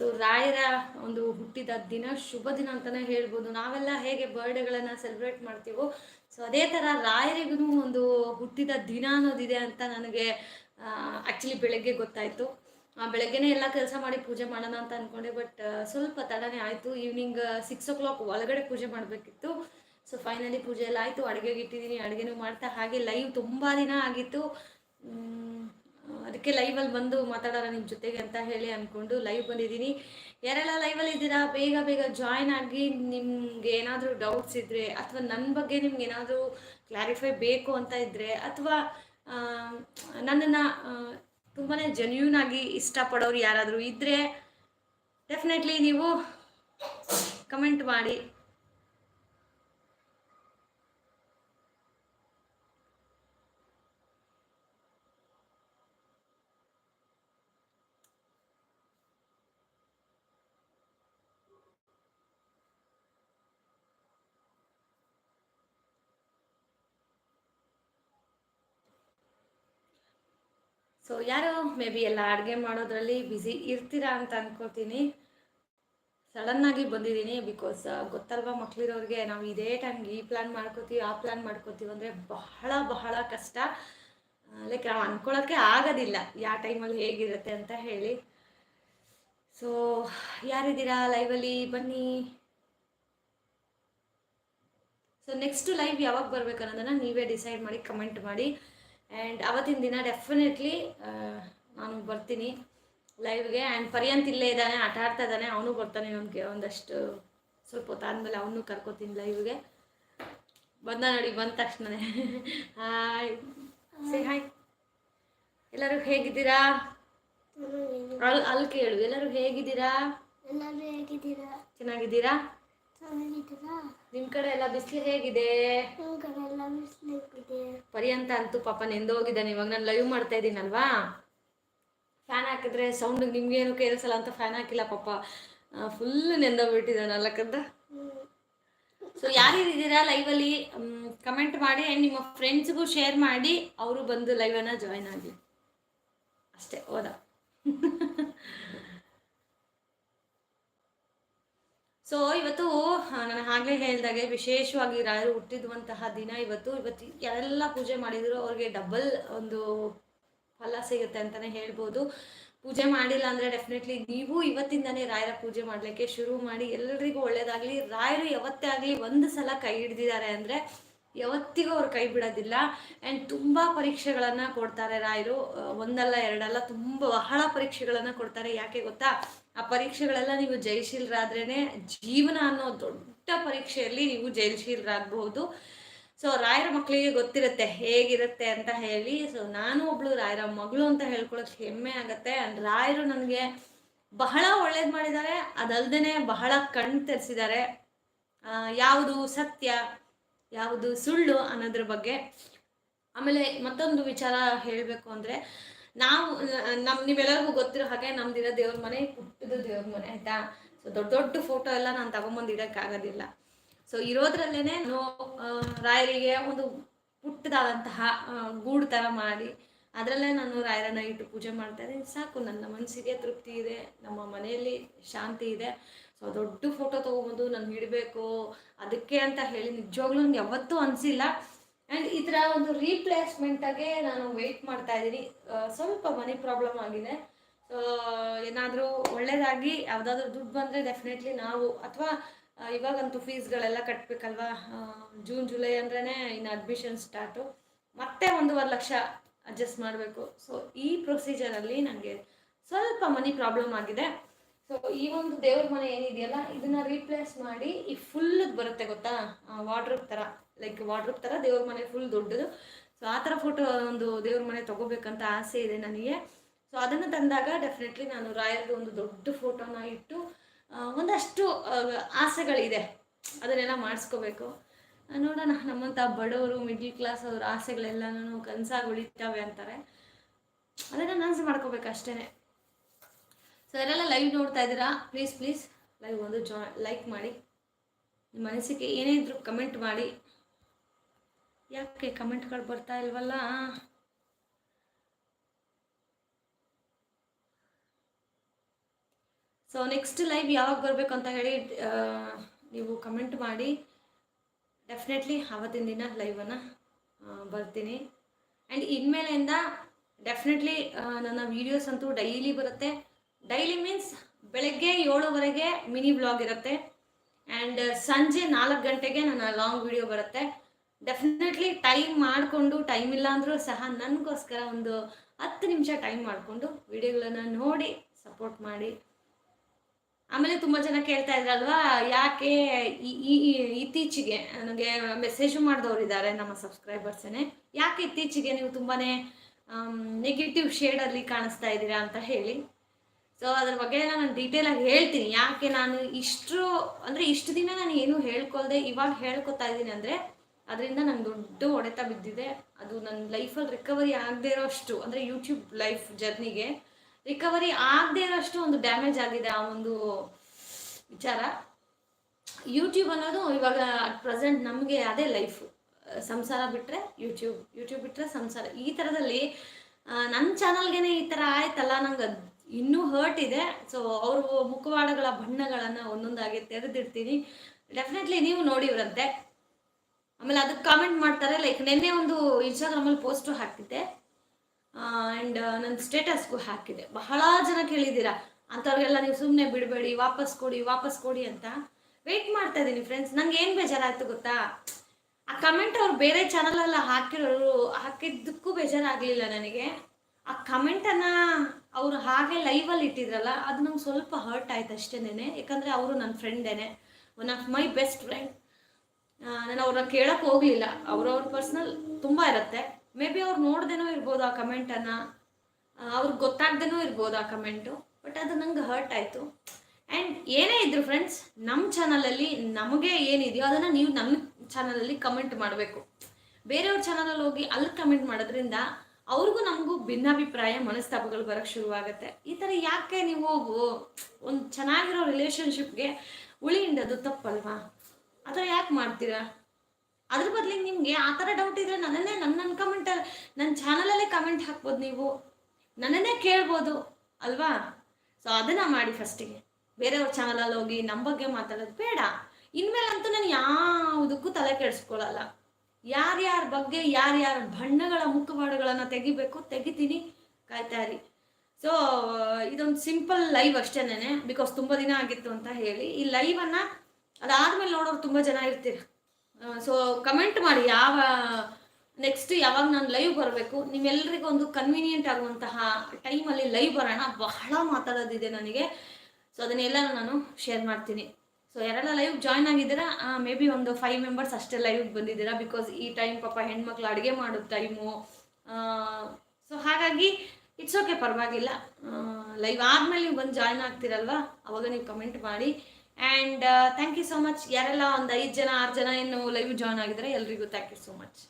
ಇವತ್ತು ರಾಯರ ಒಂದು ಹುಟ್ಟಿದ ದಿನ, ಶುಭ ದಿನ ಅಂತಲೇ ಹೇಳ್ಬೋದು. ನಾವೆಲ್ಲ ಹೇಗೆ ಬರ್ಡೇಗಳನ್ನು ಸೆಲೆಬ್ರೇಟ್ ಮಾಡ್ತೀವೋ ಸೊ ಅದೇ ಥರ ರಾಯರಿಗೂ ಒಂದು ಹುಟ್ಟಿದ ದಿನ ಅನ್ನೋದಿದೆ ಅಂತ ನನಗೆ ಆ್ಯಕ್ಚುಲಿ ಬೆಳಗ್ಗೆ ಗೊತ್ತಾಯಿತು. ಬೆಳಗ್ಗೆನೇ ಎಲ್ಲ ಕೆಲಸ ಮಾಡಿ ಪೂಜೆ ಮಾಡೋಣ ಅಂತ ಅಂದ್ಕೊಂಡೆ ಬಟ್ ಸ್ವಲ್ಪ ತಡನೇ ಆಯಿತು. ಈವ್ನಿಂಗ್ ಸಿಕ್ಸ್ ಓ ಕ್ಲಾಕ್ ಒಳಗಡೆ ಪೂಜೆ ಮಾಡಬೇಕಿತ್ತು. ಸೊ ಫೈನಲಿ ಪೂಜೆ ಎಲ್ಲ ಆಯಿತು. ಅಡುಗೆಗೆ ಇಟ್ಟಿದ್ದೀನಿ, ಅಡುಗೆನೂ ಮಾಡ್ತಾ, ಹಾಗೆ ಲೈವ್ ತುಂಬ ದಿನ ಆಗಿತ್ತು. ಅದಕ್ಕೆ ಲೈವಲ್ಲಿ ಬಂದು ಮಾತಾಡೋಣ ನಿಮ್ಮ ಜೊತೆಗೆ ಅಂತ ಹೇಳಿ ಅಂದ್ಕೊಂಡು ಲೈವ್ ಬಂದಿದ್ದೀನಿ. ಯಾರೆಲ್ಲ ಲೈವಲ್ಲಿ ಇದ್ದೀರಾ? ಬೇಗ ಬೇಗ ಜಾಯ್ನ್ ಆಗಿ ನಿಮ್ಗೆ ಏನಾದರೂ ಡೌಟ್ಸ್ ಇದ್ದರೆ ಅಥವಾ ನನ್ನ ಬಗ್ಗೆ ನಿಮ್ಗೆ ಏನಾದರೂ ಕ್ಲಾರಿಫೈ ಬೇಕು ಅಂತ ಇದ್ದರೆ ಅಥವಾ ನನ್ನನ್ನು ತುಂಬಾ ಜೆನ್ಯೂನ್ ಆಗಿ ಇಷ್ಟಪಡೋರು ಯಾರಾದರೂ ಇದ್ದರೆ ಡೆಫಿನೆಟ್ಲಿ ನೀವು ಕಮೆಂಟ್ ಮಾಡಿ. ಸೊ ಯಾರೋ ಮೇ ಬಿ ಎಲ್ಲ ಅಡುಗೆ ಮಾಡೋದ್ರಲ್ಲಿ ಬ್ಯುಸಿ ಇರ್ತೀರಾ ಅಂತ ಅಂದ್ಕೋತೀನಿ ಸಡನ್ನಾಗಿ ಬಂದಿದ್ದೀನಿ ಬಿಕಾಸ್ ಗೊತ್ತಲ್ವಾ ಮಕ್ಕಳಿರೋರಿಗೆ ನಾವು ಇದೇ ಟೈಮ್ಗೆ ಈ ಪ್ಲ್ಯಾನ್ ಮಾಡ್ಕೋತೀವಿ, ಆ ಪ್ಲ್ಯಾನ್ ಮಾಡ್ಕೋತೀವಿ ಅಂದರೆ ಬಹಳ ಬಹಳ ಕಷ್ಟ. ಲೈಕ್ ನಾವು ಅಂದ್ಕೊಳ್ಳೋಕ್ಕೆ ಆಗೋದಿಲ್ಲ ಯಾವ ಟೈಮಲ್ಲಿ ಹೇಗಿರುತ್ತೆ ಅಂತ ಹೇಳಿ. ಸೊ ಯಾರಿದ್ದೀರಾ ಲೈವಲ್ಲಿ ಬನ್ನಿ. ಸೊ ನೆಕ್ಸ್ಟ್ ಲೈವ್ ಯಾವಾಗ ಬರ್ಬೇಕನ್ನೋದನ್ನು ನೀವೇ ಡಿಸೈಡ್ ಮಾಡಿ ಕಮೆಂಟ್ ಮಾಡಿ. ಆ್ಯಂಡ್ ಅವತ್ತಿನ ದಿನ ಡೆಫಿನೆಟ್ಲಿ ನಾನು ಬರ್ತೀನಿ ಲೈವ್ಗೆ ಆ್ಯಂಡ್ ಪರ್ಯಂತ್ ಇಲ್ಲೇ ಇದ್ದಾನೆ ಆಟ ಆಡ್ತಾ ಇದ್ದಾನೆ. ಅವನು ಬರ್ತಾನೆ ಅವನಿಗೆ ಒಂದಷ್ಟು ಸ್ವಲ್ಪ ಹೊತ್ತಾದ್ಮೇಲೆ ಅವನು ಕರ್ಕೋತೀನಿ ಲೈವ್ಗೆ ಬಂದ ನೋಡಿ ಬಂದ ತಕ್ಷಣನೇ. ಹಾಯ್ ಸೇ ಹಾಯ್ ಎಲ್ಲರೂ ಹೇಗಿದ್ದೀರಾ? ಅಲ್ಲಿ ಅಲ್ಲಿ ಕೇಳು. ಎಲ್ಲರೂ ಹೇಗಿದ್ದೀರಾ? ಎಲ್ಲರೂ ಹೇಗಿದ್ದೀರಾ? ಚೆನ್ನಾಗಿದ್ದೀರಾ? ನಿಮ್ಮ ಕಡೆ ಎಲ್ಲ ಬಿಸಿಲು ಹೇಗಿದೆ? ಕಡೆ ಎಲ್ಲ ಪರ್ಯಂತ ಅಂತೂ ಪಾಪ ನೆಂದೋಗಿದ್ದಾನೆ ಇವಾಗ ನಾನು ಲೈವ್ ಮಾಡ್ತಾ ಇದ್ದೀನಲ್ವಾ? ಫ್ಯಾನ್ ಹಾಕಿದ್ರೆ ಸೌಂಡ್ ನಿಮ್ಗೇನು ಕೇಳಿಸಲ್ಲ ಅಂತ ಫ್ಯಾನ್ ಹಾಕಿಲ್ಲ ಪಾಪ. ಫುಲ್ ನೆಂದೋಗ್ಬಿಟ್ಟಿದ್ದಾನೆ ಕದ್ದ ಸೊ ಯಾರಿದ್ದೀರಾ ಲೈವಲ್ಲಿ ಕಮೆಂಟ್ ಮಾಡಿ ಆ್ಯಂಡ್ ನಿಮ್ಮ ಫ್ರೆಂಡ್ಸ್ಗೂ ಶೇರ್ ಮಾಡಿ ಅವರು ಬಂದು ಲೈವನ್ನು ಜಾಯ್ನ್ ಆಗಿ. ಅಷ್ಟೇ ಹೋದ. ಸೊ ಇವತ್ತು ನಾನು ಹಾಗೆ ಹೇಳಿದಾಗೆ ವಿಶೇಷವಾಗಿ ರಾಯರು ಹುಟ್ಟಿದುವಂತಹ ದಿನ ಇವತ್ತು. ಇವತ್ತು ಯಾರೆಲ್ಲ ಪೂಜೆ ಮಾಡಿದ್ರು ಅವ್ರಿಗೆ ಡಬಲ್ ಒಂದು ಫಲ ಸಿಗುತ್ತೆ ಅಂತಲೇ ಹೇಳ್ಬೋದು. ಪೂಜೆ ಮಾಡಿಲ್ಲ ಅಂದರೆ ಡೆಫಿನೆಟ್ಲಿ ನೀವು ಇವತ್ತಿಂದನೇ ರಾಯರ ಪೂಜೆ ಮಾಡಲಿಕ್ಕೆ ಶುರು ಮಾಡಿ. ಎಲ್ಲರಿಗೂ ಒಳ್ಳೇದಾಗಲಿ. ರಾಯರು ಯಾವತ್ತೇ ಆಗಲಿ ಒಂದು ಸಲ ಕೈ ಹಿಡ್ದಿದ್ದಾರೆ ಅಂದರೆ ಯಾವತ್ತಿಗೂ ಅವ್ರು ಕೈ ಬಿಡೋದಿಲ್ಲ. ಆ್ಯಂಡ್ ತುಂಬ ಪರೀಕ್ಷೆಗಳನ್ನು ಕೊಡ್ತಾರೆ ರಾಯರು. ಒಂದಲ್ಲ, ಎರಡಲ್ಲ ತುಂಬ ಬಹಳ ಪರೀಕ್ಷೆಗಳನ್ನು ಕೊಡ್ತಾರೆ. ಯಾಕೆ ಗೊತ್ತಾ? ಆ ಪರೀಕ್ಷೆಗಳೆಲ್ಲ ನೀವು ಜಯಶೀಲರಾದ್ರೇ ಜೀವನ ಅನ್ನೋ ದೊಡ್ಡ ಪರೀಕ್ಷೆಯಲ್ಲಿ ನೀವು ಜಯಶೀಲರಾಗಬಹುದು. ಸೊ ರಾಯರ ಮಕ್ಕಳಿಗೆ ಗೊತ್ತಿರುತ್ತೆ ಹೇಗಿರುತ್ತೆ ಅಂತ ಹೇಳಿ. ಸೊ ನಾನು ಒಬ್ಳು ರಾಯರ ಮಗಳು ಅಂತ ಹೇಳ್ಕೊಳಕ್ಕೆ ಹೆಮ್ಮೆ ಆಗುತ್ತೆ. ಆ್ಯಂಡ್ ರಾಯರು ನನಗೆ ಬಹಳ ಒಳ್ಳೇದು ಮಾಡಿದ್ದಾರೆ. ಅದಲ್ದೇ ಬಹಳ ಕಣ್ ತೆರೆಸಿದ್ದಾರೆ. ಯಾವುದು ಸತ್ಯ? ಯಾವುದು ಸುಳ್ಳು ಅನ್ನೋದ್ರ ಬಗ್ಗೆ. ಆಮೇಲೆ ಮತ್ತೊಂದು ವಿಚಾರ ಹೇಳಬೇಕು ಅಂದರೆ, ನಾವು ನಮ್ಮ ನೀವೆಲ್ಲರಿಗೂ ಗೊತ್ತಿರೋ ಹಾಗೆ ನಮ್ದಿರೋ ದೇವ್ರ ಮನೆ ಪುಟ್ಟದ ದೇವ್ರ ಮನೆ ಆಯಿತಾ? ಸೊ ದೊಡ್ಡ ದೊಡ್ಡ ಫೋಟೋ ಎಲ್ಲ ನಾನು ತಗೊಂಬಂದು ಇಡೋಕ್ಕಾಗೋದಿಲ್ಲ. ಸೊ ಇರೋದ್ರಲ್ಲೇ ನೋ ರಾಯರಿಗೆ ಒಂದು ಪುಟ್ಟದಾದಂತಹ ಗೂಡು ಥರ ಮಾಡಿ, ಅದರಲ್ಲೇ ನಾನು ರಾಯರನ್ನ ಇಟ್ಟು ಪೂಜೆ ಮಾಡ್ತಾ ಇದ್ದೀನಿ. ಸಾಕು, ನನ್ನ ಮನಸ್ಸಿಗೆ ತೃಪ್ತಿ ಇದೆ, ನಮ್ಮ ಮನೆಯಲ್ಲಿ ಶಾಂತಿ ಇದೆ. ಸೊ ದೊಡ್ಡ ಫೋಟೋ ತೊಗೊಬೋದು ನಾನು ಇಡಬೇಕು ಅದಕ್ಕೆ ಅಂತ ಹೇಳಿ ನಿಜವಾಗ್ಲೂ ನನಗೆ ಯಾವತ್ತೂ ಅನಿಸಿಲ್ಲ. ಆ್ಯಂಡ್ ಈ ಥರ ಒಂದು ರೀಪ್ಲೇಸ್ಮೆಂಟಾಗೆ ನಾನು ವೆಯ್ಟ್ ಮಾಡ್ತಾ ಇದ್ದೀನಿ. ಸ್ವಲ್ಪ ಮನಿ ಪ್ರಾಬ್ಲಮ್ ಆಗಿದೆ. ಸೊ ಏನಾದರೂ ಒಳ್ಳೆಯದಾಗಿ ಯಾವುದಾದ್ರೂ ದುಡ್ಡು ಬಂದರೆ ಡೆಫಿನೆಟ್ಲಿ ನಾವು, ಅಥವಾ ಇವಾಗಂತೂ ಫೀಸ್ಗಳೆಲ್ಲ ಕಟ್ಟಬೇಕಲ್ವಾ ಜೂನ್ ಜುಲೈ ಅಂದ್ರೇ ಇನ್ನು ಅಡ್ಮಿಷನ್ ಸ್ಟಾರ್ಟು ಮತ್ತೆ ಒಂದೂವರೆ ಲಕ್ಷ ಅಡ್ಜಸ್ಟ್ ಮಾಡಬೇಕು. ಸೊ ಈ ಪ್ರೊಸೀಜರಲ್ಲಿ ನನಗೆ ಸ್ವಲ್ಪ ಮನಿ ಪ್ರಾಬ್ಲಮ್ ಆಗಿದೆ. ಸೊ ಈ ಒಂದು ದೇವ್ರ ಮನೆ ಏನಿದೆಯಲ್ಲ, ಇದನ್ನ ರೀಪ್ಲೇಸ್ ಮಾಡಿ ಈ ಫುಲ್ ಬರುತ್ತೆ ಗೊತ್ತಾ? ವಾರ್ಡ್ರೂಪ್ ಥರ ಲೈಕ್ ವಾರ್ಡ್ರೂಪ್ ಥರ ದೇವ್ರ ಮನೆ ಫುಲ್ ದೊಡ್ಡದು. ಸೊ ಆ ಥರ ಫೋಟೋ ಒಂದು ದೇವ್ರ ಮನೆ ತಗೋಬೇಕಂತ ಆಸೆ ಇದೆ ನನಗೆ. ಸೊ ಅದನ್ನು ತಂದಾಗ ಡೆಫಿನೆಟ್ಲಿ ನಾನು ರಾಯಲ್ದು ಒಂದು ದೊಡ್ಡ ಫೋಟೋನ ಇಟ್ಟು ಒಂದಷ್ಟು ಆಸೆಗಳಿದೆ. ಅದನ್ನೆಲ್ಲ ಮಾಡಿಸ್ಕೋಬೇಕು. ನೋಡೋಣ ನಮ್ಮಂಥ ಬಡವರು ಮಿಡ್ಲ್ ಕ್ಲಾಸ್ ಅವ್ರ ಆಸೆಗಳೆಲ್ಲನೂ ಕನಸಾಗಿ ಉಳಿತಾವೆ ಅಂತಾರೆ. ಅದನ್ನು ನನಸು ಮಾಡ್ಕೋಬೇಕು ಅಷ್ಟೇ ಸೊ ಯಾರೆಲ್ಲ ಲೈವ್ ನೋಡ್ತಾ ಇದ್ದೀರಾ? ಪ್ಲೀಸ್ ಪ್ಲೀಸ್ ಲೈವ್ ಒಂದು ಜಾ ಲೈಕ್ ಮಾಡಿ. ನಿಮ್ಮ ಮನಸ್ಸಿಗೆ ಏನೇ ಇದ್ರು ಕಮೆಂಟ್ ಮಾಡಿ. ಯಾಕೆ ಕಮೆಂಟ್ಗಳು ಬರ್ತಾ ಇಲ್ವಲ್ಲ? ಸೊ ನೆಕ್ಸ್ಟ್ ಲೈವ್ ಯಾವಾಗ ಬರಬೇಕು ಅಂತ ಹೇಳಿ ನೀವು ಕಮೆಂಟ್ ಮಾಡಿ. ಡೆಫಿನೆಟ್ಲಿ ಆವತ್ತಿನ ದಿನ ಲೈವನ್ನು ಬರ್ತೀನಿ. ಆ್ಯಂಡ್ ಇನ್ಮೇಲೆಯಿಂದ ಡೆಫಿನೆಟ್ಲಿ ನನ್ನ ವೀಡಿಯೋಸ್ ಅಂತೂ ಡೈಲಿ ಬರುತ್ತೆ. ಡೈಲಿ ಮೀನ್ಸ್ ಬೆಳಗ್ಗೆ ಏಳುವರೆಗೆ ಮಿನಿ ಬ್ಲಾಗ್ ಇರುತ್ತೆ. ಆ್ಯಂಡ್ ಸಂಜೆ ನಾಲ್ಕು ಗಂಟೆಗೆ ನನ್ನ ಲಾಂಗ್ ವಿಡಿಯೋ ಬರುತ್ತೆ. ಡೆಫಿನೆಟ್ಲಿ ಟೈಮ್ ಮಾಡಿಕೊಂಡು ಟೈಮ್ ಇಲ್ಲ ಅಂದರೂ ಸಹ ನನಗೋಸ್ಕರ ಒಂದು ಹತ್ತು ನಿಮಿಷ ಟೈಮ್ ಮಾಡಿಕೊಂಡು ವಿಡಿಯೋಗಳನ್ನು ನೋಡಿ ಸಪೋರ್ಟ್ ಮಾಡಿ. ಆಮೇಲೆ ತುಂಬ ಜನ ಕೇಳ್ತಾ ಇದ್ರಲ್ವಾ, ಯಾಕೆ ಈ- ಇತ್ತೀಚೆಗೆ ನನಗೆ ಮೆಸೇಜು ಮಾಡಿದವರು ಇದ್ದಾರೆ ನಮ್ಮ ಸಬ್ಸ್ಕ್ರೈಬರ್ಸೇನೆ ಯಾಕೆ ಇತ್ತೀಚೆಗೆ ನೀವು ತುಂಬಾ ನೆಗೆಟಿವ್ ಶೇಡಲ್ಲಿ ಕಾಣಿಸ್ತಾ ಇದ್ದೀರಾ ಅಂತ ಹೇಳಿ. ಸೊ ಅದ್ರ ಬಗ್ಗೆ ನಾನು ಡೀಟೇಲಾಗಿ ಹೇಳ್ತೀನಿ. ಯಾಕೆ ನಾನು ಇಷ್ಟು, ಅಂದರೆ ಇಷ್ಟು ದಿನ ನಾನು ಏನು ಹೇಳ್ಕೊಳ್ದೆ, ಇವಾಗ ಹೇಳ್ಕೊತಾ ಇದ್ದೀನಿ ಅಂದರೆ ಅದರಿಂದ ನಂಗೆ ದೊಡ್ಡ ಹೊಡೆತ ಬಿದ್ದಿದೆ. ಅದು ನನ್ನ ಲೈಫಲ್ಲಿ ರಿಕವರಿ ಆಗದೇ ಇರೋಷ್ಟು, ಅಂದರೆ ಯೂಟ್ಯೂಬ್ ಲೈಫ್ ಜರ್ನಿಗೆ ರಿಕವರಿ ಆಗದೇ ಇರೋಷ್ಟು ಒಂದು ಡ್ಯಾಮೇಜ್ ಆಗಿದೆ ಆ ಒಂದು ವಿಚಾರ. ಯೂಟ್ಯೂಬ್ ಅನ್ನೋದು ಇವಾಗ ಅಟ್ ಪ್ರೆಸೆಂಟ್ ನಮಗೆ ಅದೇ ಲೈಫ್ ಸಂಸಾರ ಬಿಟ್ಟರೆ ಯೂಟ್ಯೂಬ್ ಯೂಟ್ಯೂಬ್ ಬಿಟ್ಟರೆ ಸಂಸಾರ. ಈ ಥರದಲ್ಲಿ ನನ್ನ ಚಾನಲ್ಗೇನೆ ಈ ಥರ ಆಯ್ತಲ್ಲ ನಂಗೆ ಇನ್ನೂ ಹರ್ಟ್ ಇದೆ. ಸೊ ಅವರು ಮುಖವಾಡಗಳ ಬಣ್ಣಗಳನ್ನು ಒಂದೊಂದಾಗಿ ತೆರೆದಿಡ್ತೀನಿ. ಡೆಫಿನೆಟ್ಲಿ ನೀವು ನೋಡಿವ್ರಂತೆ. ಆಮೇಲೆ ಅದಕ್ಕೆ ಕಾಮೆಂಟ್ ಮಾಡ್ತಾರೆ ಲೈಕ್ ನಿನ್ನೆ ಒಂದು ಇನ್ಸ್ಟಾಗ್ರಾಮಲ್ಲಿ ಪೋಸ್ಟು ಹಾಕಿದ್ದೆ ಆ್ಯಂಡ್ ನನ್ನ ಸ್ಟೇಟಸ್ಗೂ ಹಾಕಿದೆ. ಬಹಳ ಜನ ಕೇಳಿದ್ದೀರಾ? ಅಂಥವ್ರಿಗೆಲ್ಲ ನೀವು ಸುಮ್ಮನೆ ಬಿಡಬೇಡಿ, ವಾಪಸ್ ಕೊಡಿ ವಾಪಸ್ ಕೊಡಿ ಅಂತ. ವೆಯ್ಟ್ ಮಾಡ್ತಾ ಇದ್ದೀನಿ ಫ್ರೆಂಡ್ಸ್ ನಂಗೆ ಏನು ಬೇಜಾರಾಯ್ತು ಗೊತ್ತಾ? ಆ ಕಮೆಂಟ್ ಅವ್ರು ಬೇರೆ ಚಾನಲೆಲ್ಲ ಹಾಕಿರೋರು, ಹಾಕಿದ್ದಕ್ಕೂ ಬೇಜಾರಾಗಲಿಲ್ಲ ನನಗೆ. ಆ ಕಮೆಂಟನ್ನು ಅವರು ಹಾಗೆ ಲೈವಲ್ಲಿ ಇಟ್ಟಿದ್ರಲ್ಲ, ಅದು ನಂಗೆ ಸ್ವಲ್ಪ ಹರ್ಟ್ ಆಯ್ತು ಅಷ್ಟೇನೆ ಯಾಕಂದರೆ ಅವರು ನನ್ನ ಫ್ರೆಂಡೇನೆ one of my best friend ನಾನು ಅವ್ರನ್ನ ಕೇಳಕ್ಕೆ ಹೋಗಲಿಲ್ಲ. ಅವ್ರವ್ರ ಪರ್ಸ್ನಲ್ ತುಂಬ ಇರುತ್ತೆ. ಮೇ ಬಿ ಅವ್ರು ನೋಡ್ದೇನೋ ಇರ್ಬೋದು ಆ ಕಮೆಂಟನ್ನು ಅವ್ರಿಗೆ ಗೊತ್ತಾಗ್ದೇನೋ ಇರ್ಬೋದು ಆ ಕಮೆಂಟು ಬಟ್ ಅದು ನಂಗೆ ಹರ್ಟ್ ಆಯಿತು. ಆ್ಯಂಡ್ ಏನೇ ಇದ್ರು ಫ್ರೆಂಡ್ಸ್ ನಮ್ಮ ಚಾನಲಲ್ಲಿ ನಮಗೆ ಏನಿದೆಯೋ ಅದನ್ನು ನೀವು ನಮ್ಮ ಚಾನಲಲ್ಲಿ ಕಮೆಂಟ್ ಮಾಡಬೇಕು. ಬೇರೆಯವ್ರ ಚಾನಲಲ್ಲಿ ಹೋಗಿ ಅಲ್ಲಿ ಕಮೆಂಟ್ ಮಾಡೋದ್ರಿಂದ ಅವ್ರಿಗೂ ನಮಗೂ ಭಿನ್ನಾಭಿಪ್ರಾಯ, ಮನಸ್ತಾಪಗಳು ಬರೋಕ್ಕೆ ಶುರುವಾಗುತ್ತೆ. ಈ ಥರ ಯಾಕೆ ನೀವು ಒಂದು ಚೆನ್ನಾಗಿರೋ ರಿಲೇಶನ್ಶಿಪ್ಗೆ ಉಳಿ ಹಿಂಡೋದು ತಪ್ಪಲ್ವಾ? ಆ ಥರ ಯಾಕೆ ಮಾಡ್ತೀರಾ? ಅದ್ರ ಬದಲಿಗೆ ನಿಮಗೆ ಆ ಥರ ಡೌಟ್ ಇದ್ರೆ ನನ್ನನ್ನೇ ನನ್ನ ನನ್ನ ಕಮೆಂಟ್ ನನ್ನ ಚಾನಲಲ್ಲೇ ಕಮೆಂಟ್ ಹಾಕ್ಬೋದು ನೀವು. ನನ್ನನ್ನೇ ಕೇಳ್ಬೋದು, ಅಲ್ವಾ? ಸೊ ಅದನ್ನು ಮಾಡಿ ಫಸ್ಟಿಗೆ ಬೇರೆಯವ್ರ ಚಾನಲಲ್ಲಿ ಹೋಗಿ ನಮ್ಮ ಬಗ್ಗೆ ಮಾತಾಡೋದು ಬೇಡ. ಇನ್ಮೇಲಂತೂ ನಾನು ಯಾವುದಕ್ಕೂ ತಲೆ ಕೆಡಿಸ್ಕೊಳ್ಳಲ್ಲ ಯಾರ್ಯಾರ ಬಗ್ಗೆ ಯಾರ್ಯಾರ ಬಣ್ಣಗಳ ಮುಖವಾಡಗಳನ್ನು ತೆಗಿಬೇಕು ತೆಗಿತೀನಿ ಕಾಯ್ತಾ ಇರಿ. ಸೊ ಇದೊಂದು ಸಿಂಪಲ್ ಲೈವ್ ಅಷ್ಟೇನೆ ಬಿಕಾಸ್ ತುಂಬ ದಿನ ಆಗಿತ್ತು ಅಂತ ಹೇಳಿ. ಈ ಲೈವನ್ನು ಅದಾದ್ಮೇಲೆ ನೋಡೋರು ತುಂಬ ಜನ ಇರ್ತೀರ. ಸೊ ಕಮೆಂಟ್ ಮಾಡಿ ಯಾವ ನೆಕ್ಸ್ಟ್ ಯಾವಾಗ ನಾನು ಲೈವ್ ಬರಬೇಕು ನಿಮ್ಮೆಲ್ಲರಿಗೂ ಒಂದು ಕನ್ವೀನಿಯೆಂಟ್ ಆಗುವಂತಹ ಟೈಮಲ್ಲಿ ಲೈವ್ ಬರೋಣ. ಬಹಳ ಮಾತಾಡೋದಿದೆ ನನಗೆ. ಸೊ ಅದನ್ನೆಲ್ಲ ನಾನು ಶೇರ್ ಮಾಡ್ತೀನಿ. ಸೊ ಯಾರೆಲ್ಲ ಲೈವ್ ಜಾಯ್ನ್ ಆಗಿದ್ದೀರಾ ಮೇ ಬಿ ಒಂದು ಫೈವ್ ಮೆಂಬರ್ಸ್ ಅಷ್ಟೇ ಲೈವ್ ಬಂದಿದ್ದೀರಾ ಬಿಕಾಸ್ ಈ ಟೈಮ್ ಪಾಪ ಹೆಣ್ಮಕ್ಳು ಅಡುಗೆ ಮಾಡೋ ಟೈಮು ಸೊ ಹಾಗಾಗಿ ಇಟ್ಸ್ ಓಕೆ ಪರವಾಗಿಲ್ಲ. ಲೈವ್ ಆದಮೇಲೆ ನೀವು ಬಂದು ಜಾಯ್ನ್ ಆಗ್ತೀರಲ್ವಾ? ಅವಾಗ ನೀವು ಕಮೆಂಟ್ ಮಾಡಿ. And thank you so much ಯಾರೆಲ್ಲ ಒಂದು ಐದು ಜನ, ಆರು ಜನ ಏನು ಲೈವ್ ಜಾಯ್ನ್ ಆಗಿದ್ದಾರೆ ಎಲ್ರಿಗೂ ಥ್ಯಾಂಕ್ ಯು ಸೊ ಮಚ್